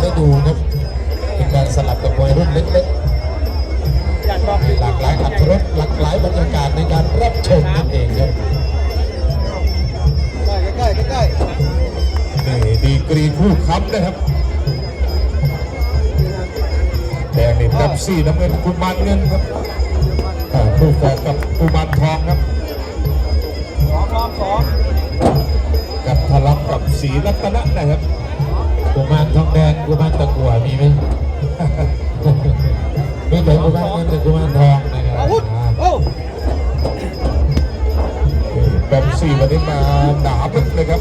ได้ดูครับเป็นการสลับกับมวยรุ่นเล็กๆอยากบอกหลากหลายอัตรสหลากหลายบรรยากาศในการรับชมนั่นเองครับใกล้ใกล้ใกล้นี่ดีกรีคู่ค้ำนะครับแดงนี่ดับซี่น้ำเงินกุมารเงินครับคู่แฝดกับกุมารทองครับสองรอบสองกับทะลักกับสีรัตนะนะครับ กุมารทองแดงกุมารตะกั่วมีไหมมีแต่กุมารเงินกับกุมารทองนะครับอาวุธโอ้แบบสี่วันนี้มาหนาบึกเลยครับ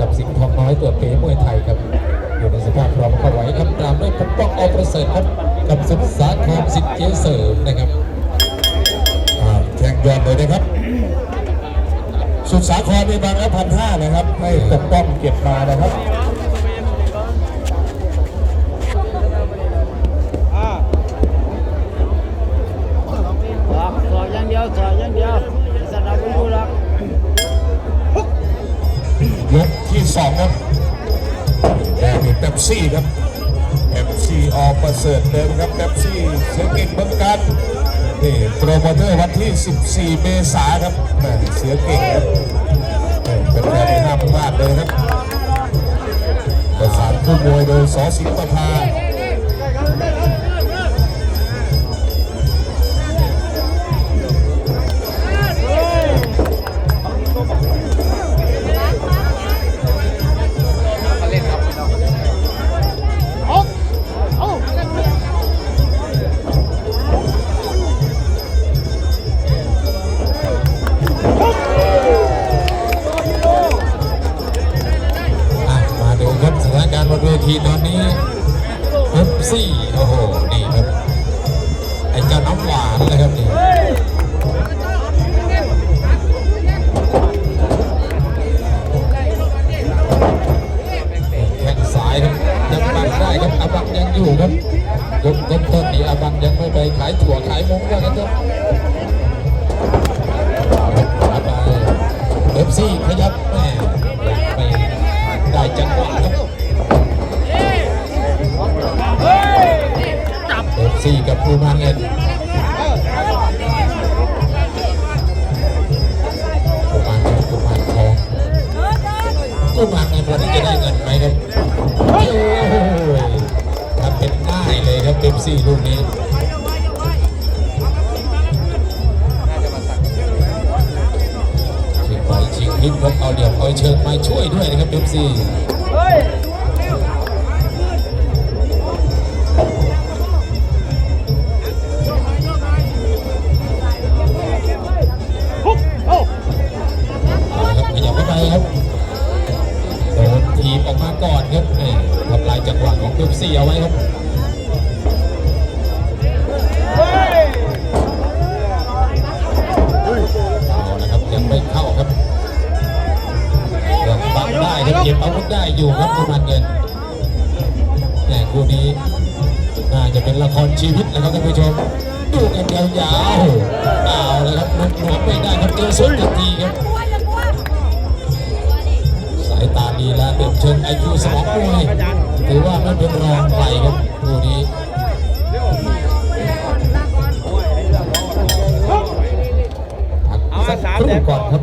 กับสิงห์ทองน้อยตัวเป๋มวยไทยครับ อยู่ในสภาพพร้อมเข้าไว้ครับตามด้วยปกป้องอประเสริฐครับกับสุดสาครสิทธิ์เจเสริมนะครับแข่งยอดเลยนะครับ สุดสาครมีบางละพันห้านะครับ ให้ปกป้องเก็บมานะครับ สองครับแดงนี่เป๊ปซี่ครับเป๊ปซี่ออกประเสริฐเดิมครับเป๊ปซี่เสียเก่งเมืองกันนี่โปรโมเตอร์วันที่ 14 เมษายนครับเสือเก่งครับเป็นแฟนที่ห้ามพลาดเลยครับประสานผู้มวยโดยสอสิงห์ประภาเอา ซี่ลูกนี้ชิงไปชิงลิ้นครับเอาเหลี่ยมเอาเชิงมาช่วยด้วยนะครับเดมซี่ ยถือว่าไม่เป็นรองใครครับคู่นี้พักสักครู่ก่อนครับ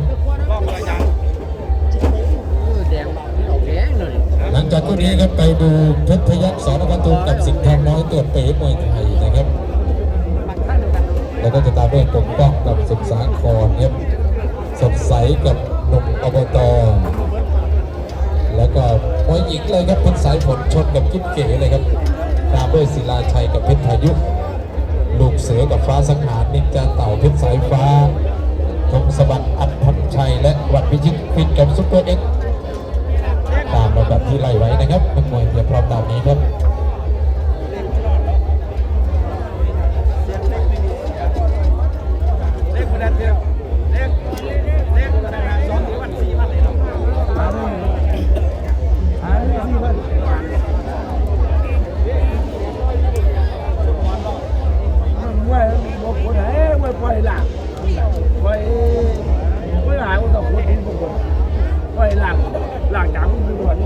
เลยครับเพชรสายฝนชนกับกิ๊บเก๋เลยครับตามด้วยศิลาชัยกับเพชรพายุลูกเสือกับฟ้าสังหารนินจาเต่าเพชรสายฟ้าธงสบัดอันพันชัยและวันพิชิตฟินกับซุปเปอร์เอ็กซ์ตามระดับที่ไล่ไว้นะครับนักมวยเตรียมพร้อมตามนี้ครับเลขคนนั้นเดียว หลังหลังจากมันคือวัน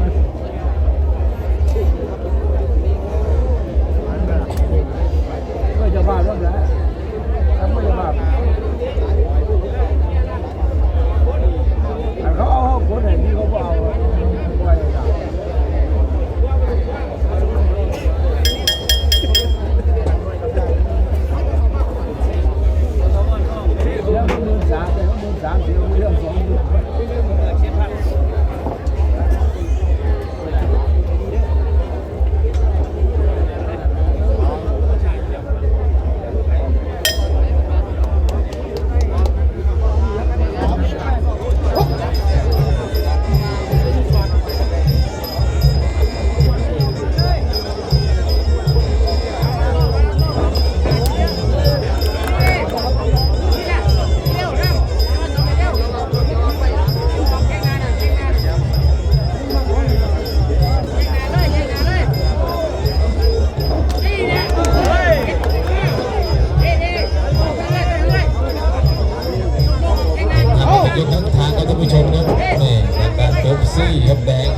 เอาไปยกทั้งทางครับท่านผู้ชมครับนี่ทางด้านเป๊ปซี่ครับแดง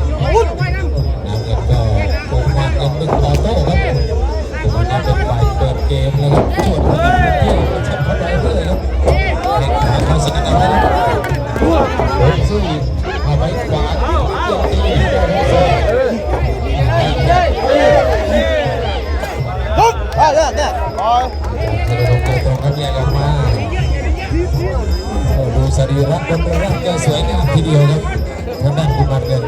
น้ำเงินก็ปูมันกันหนึ่งออโต้ครับปูมันเป็นฝ่ายเปิดเกมแล้วครับชวนเที่ยวชัดเข้าไปเรื่อยครับเด็กขาเขาสกัดเอาไว้เป๊ปซี่เอาไว้ขวาเกี่ยวตีเธอลงตัวตรงครับแยกออกมาโอ้ ดูสรีระบนร่างก็สวยงามทีเดียวครับทางด้านกุมารเงิน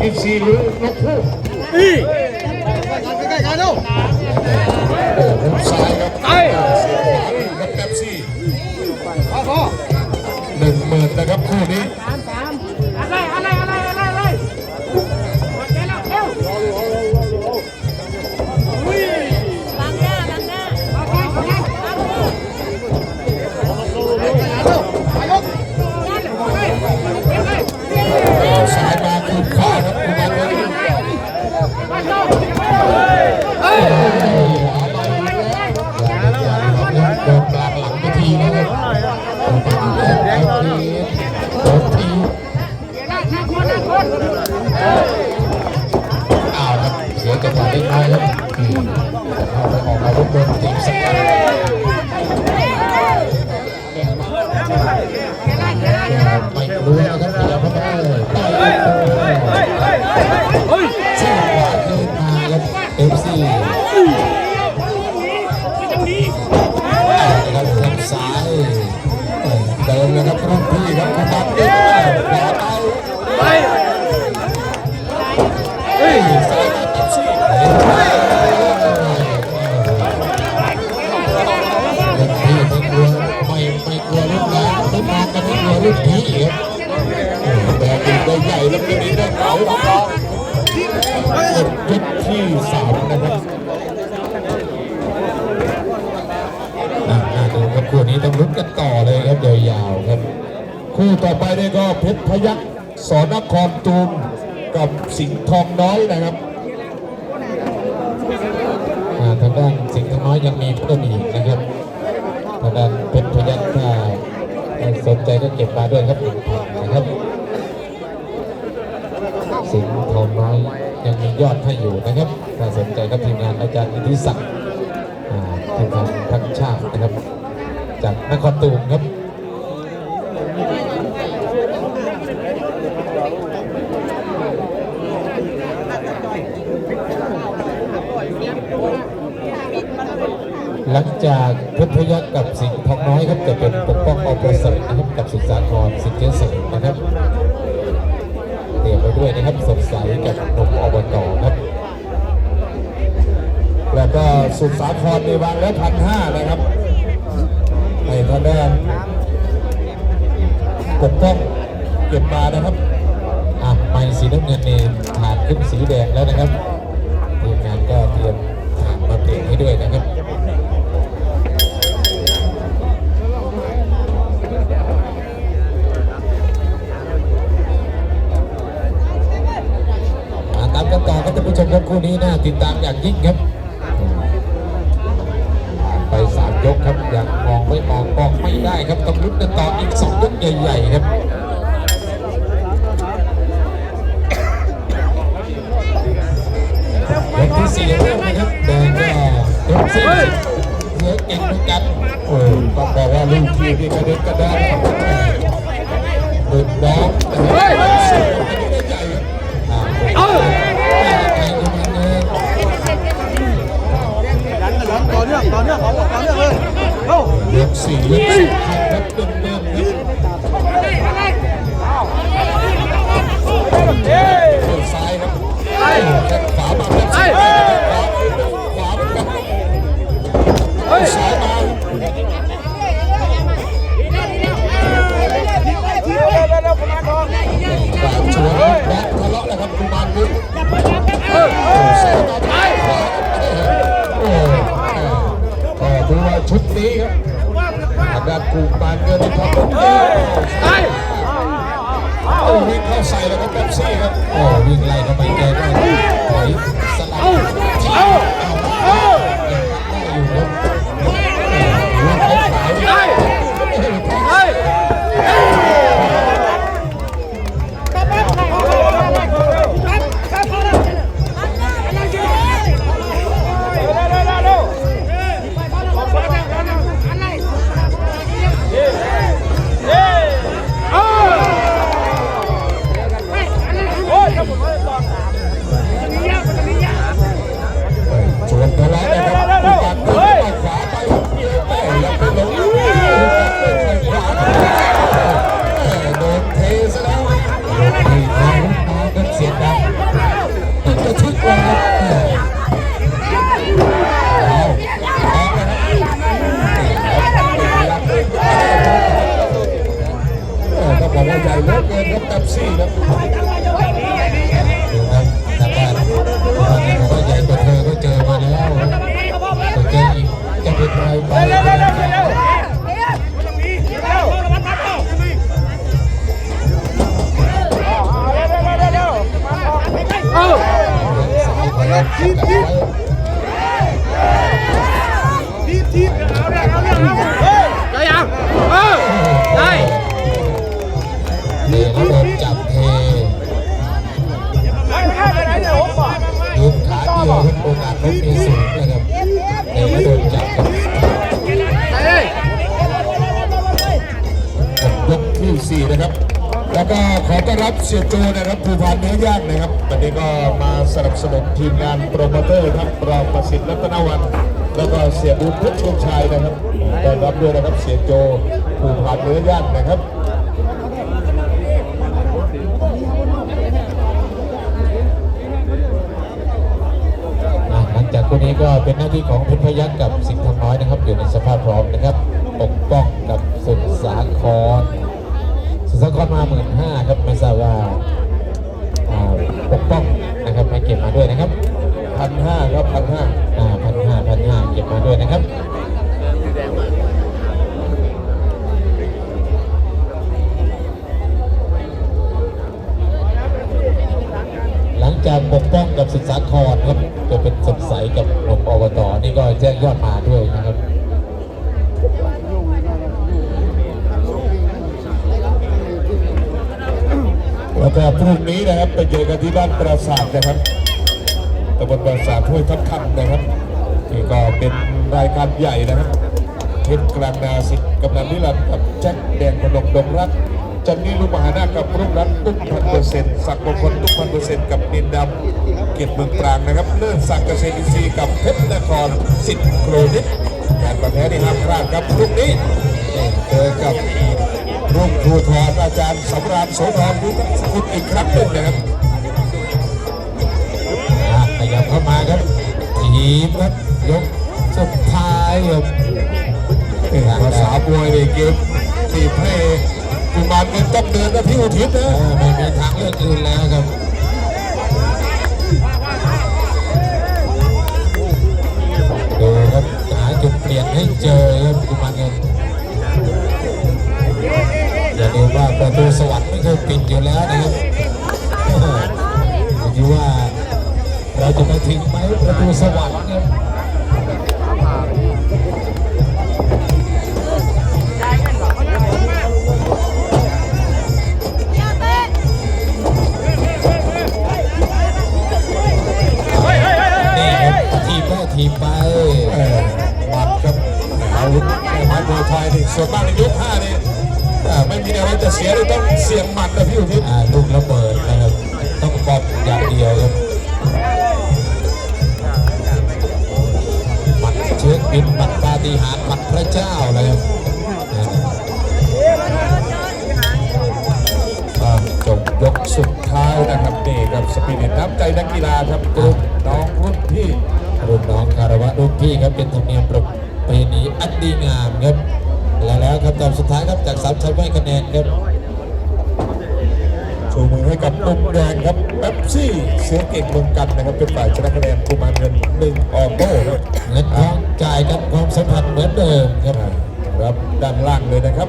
กินซีหรือนกคู่โอ้ผมซ้ายครับไอ้เสียขวาครับแป๊บซี่หนึ่งหมื่นนะครับคู่นี้ โกันต่อเลยครับยาวๆครับ คู่ต่อไปนี่ก็เพชรพยัคฆ์สอนครตูมกับสิงห์ทองน้อยนะครับทางด้านสิงห์ทองน้อยยังมีเพิ่มอีกนะครับทางด้านเพชรพยัคฆ์ถ้าสนใจก็เก็บมาด้วยครับหนึ่งพันนะครับ สิงห์ทองน้อยยังมียอดให้อยู่นะครับถ้าสนใจครับทีมงานอาจารย์อิทธิศักดิ์อ่าทีมงานพักชาตินะครับ จากนครตูมครับหลังจากพชรพยัคฆ์กับสิงห์ทองน้อยครับจะเป็นปกป้องอประเสริฐนะครับกับสุสาครสิงห์เจริญนะครับเตรียมไปด้วยนะครับสดใสกับนมอบตครับ แล้วก็สุสาครในวางแล้วพันห้านะครับ ทางด้านปกป้องเก็บมานะครับอะไม้สีน้ำเงินนี่ฐานขึ้นสีแดงแล้วนะครับทีมงานก็เตรียมฐานมาเปลี่ยนให้ด้วยนะครับมาตามกันต่อครับท่านผู้ชมครับคู่นี้น่าติดตามอย่างยิ่งครับ ยกครับยังมองไม่มองมองไม่ได้ครับต้องลุ้นกันต่ออีกสองยกใหญ่ๆครับยกที่สี่เริ่มนะครับแดงก็ยกสี่เหลือเก่งเหมือนกันโอ้ต้องบอกว่าลูกทีมนี่กระเด็นกระด้านหลุดน้องเฮ้ยสุดอันนี้ได้ใหญ่ครับ ต่อเนื่องต่อเนื่องต่อเนื่องต่อเนื่องเลยเอ้ายกสี่ยกสำคัญครับเดิม ด้านกุมานเงินทองบุญโอ้วิ่งเข้าใส่แล้วก็แป๊บซี่ครับโอ้วิ่งไล่เข้าไปแกก็ถอยส เด้ยัารเทไม่ไม่ไม่เดี๋ยวผบอกยืมขาเดียนกูนับแต่ว่าโดนจับเฮ้ยยกที่สี่นะครับ แล้วก็ขอต้อนรับเสียโจนะครับภูพานเนื้อย่างนะครับวันนี้ก็มาสนับสนุนทีมงานโปรโมเตอร์ครับรองประสิทธิ์รัตนวัน แล้วก็เสียบุญพชรชงชัยนะครับต้อนรับด้วยนะครับเสียโจภูพานเนื้อย่างนะครับหลังจากคู่นี้ก็เป็นหน้าที่ของเพชรพยักษ์กับสิงห์ทองน้อยนะครับอยู่ในสภาพพร้อมนะครับ ปกป้องกับสุดสาคร สุดสาครมาหมื่นห้าครับไม่ทราบว่าปกป้องนะครับมาเก็บมาด้วยนะครับพันห้าครับพันห้าอ่าพันห้าพันห้าเก็บมาด้วยนะครับหลังจากปกป้องกับสุดสาคอรครับจะเป็นสดใสกับหนุ่มอบตนี่ก็แจ้งยอดมา พรุ่งนี้นะครับไปเจอกันที่บ้านปราสาทนะครับตำบลปราสาทห้วยทับทันนะครับนี่ก็เป็นรายการใหญ่นะครับเพชรกลางนาสิทธิ์กำนันนิรันดร์กับแจ็คแดงพนมดงรักจันนี่ลูกมหานาคกับรุ่งรัตน์ตุ้มพันเปอร์เซ็นต์ศักมงคลตุ้มพันเปอร์เซ็นต์กับนินดำเกียรติเมืองกลางนะครับเลิศศักเกษตรอินทรีย์กับเพชรนครสิทธิ์โครนิตการประแพ้ที่ห้ามพลาดครับพรุ่งนี้เจอกับ ร่วมครูทรอาจารย์สำราญโสธรยุทธสกุลอีกครั้งหนึ่งนะครับอะขยับเข้ามาครับทีมครับยกสุดท้ายครับภาษามวยในเกมตีบให้กุมารเงินต้องเดินนะพี่อุทิศนะเออไม่มีทางเลือกอื่นแล้วครับดูครับหาจุดเปลี่ยนให้เจอครับกุมารเงินอย่าลืมว่าประตูสวรรค์ไม่เคยปิดอยู่แล้วนะครับอยู่ว่าเราจะไปถึงไหมประตูสวรรค์ครับนี่ครับทีได้ทีมไปหมัดครับอาวุธไม้มวยไทยนี่ส่วนมากในยกห้านี่ ไม่มีอะไรจะเสียเลยต้องเสี่ยงหมัดนะพี่อุทิศอ่าลูกระเบิดนะครับ ต้องบอมอย่างเดียวครับหมัดเชือกบินหมัดปาฏิหาริย์หมัดพระเจ้าเลยครับอ่าอ่าจบยกสุดท้ายนะครับนี่ครับสปิริตน้ำใจนักกีฬาครับกลุ่มน้องรุ่นพี่รุ่นน้องคารวะรุ่นพี่ครับเป็นธรรมเนียมประเพณีอันดีงามครับ และแล้วครับตอนสุดท้ายครับจากสามชัยไม่คะแนนครับชูมือให้กับมุมแดงครับเป๊ปซี่เสือเก่งเมืองกันนะครับเป็นฝ่ายชนะคะแนนกุมารเงินหนึ่งออโต้ครับเงินทองจ่ายกันความสัมพันธ์เหมือนเดิมครับครับด้านล่างเลยนะครับ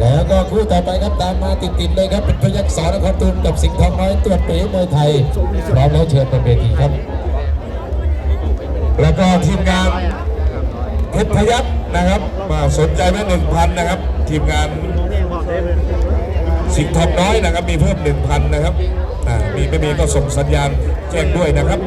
แล้วก็คู่ต่อไปครับตามมาติดๆเลยครับเป็นพยักษรนครตูมกับสิงห์ทองน้อยตัวเป๋มวยไทยพร้อมแล้วเชิญบนเวทีครับ แล้วก็ทีมงานเพชรพยัคฆ์ นะครับมาสนใจไหมหนึ่งพันนะครับ ทีมงานสิงห์ทอมน้อยนะครับ มีเพิ่มหนึ่งพันนะครับอ่ามีไม่มีก็ส่งสัญญาณแจ้งด้วยนะครับ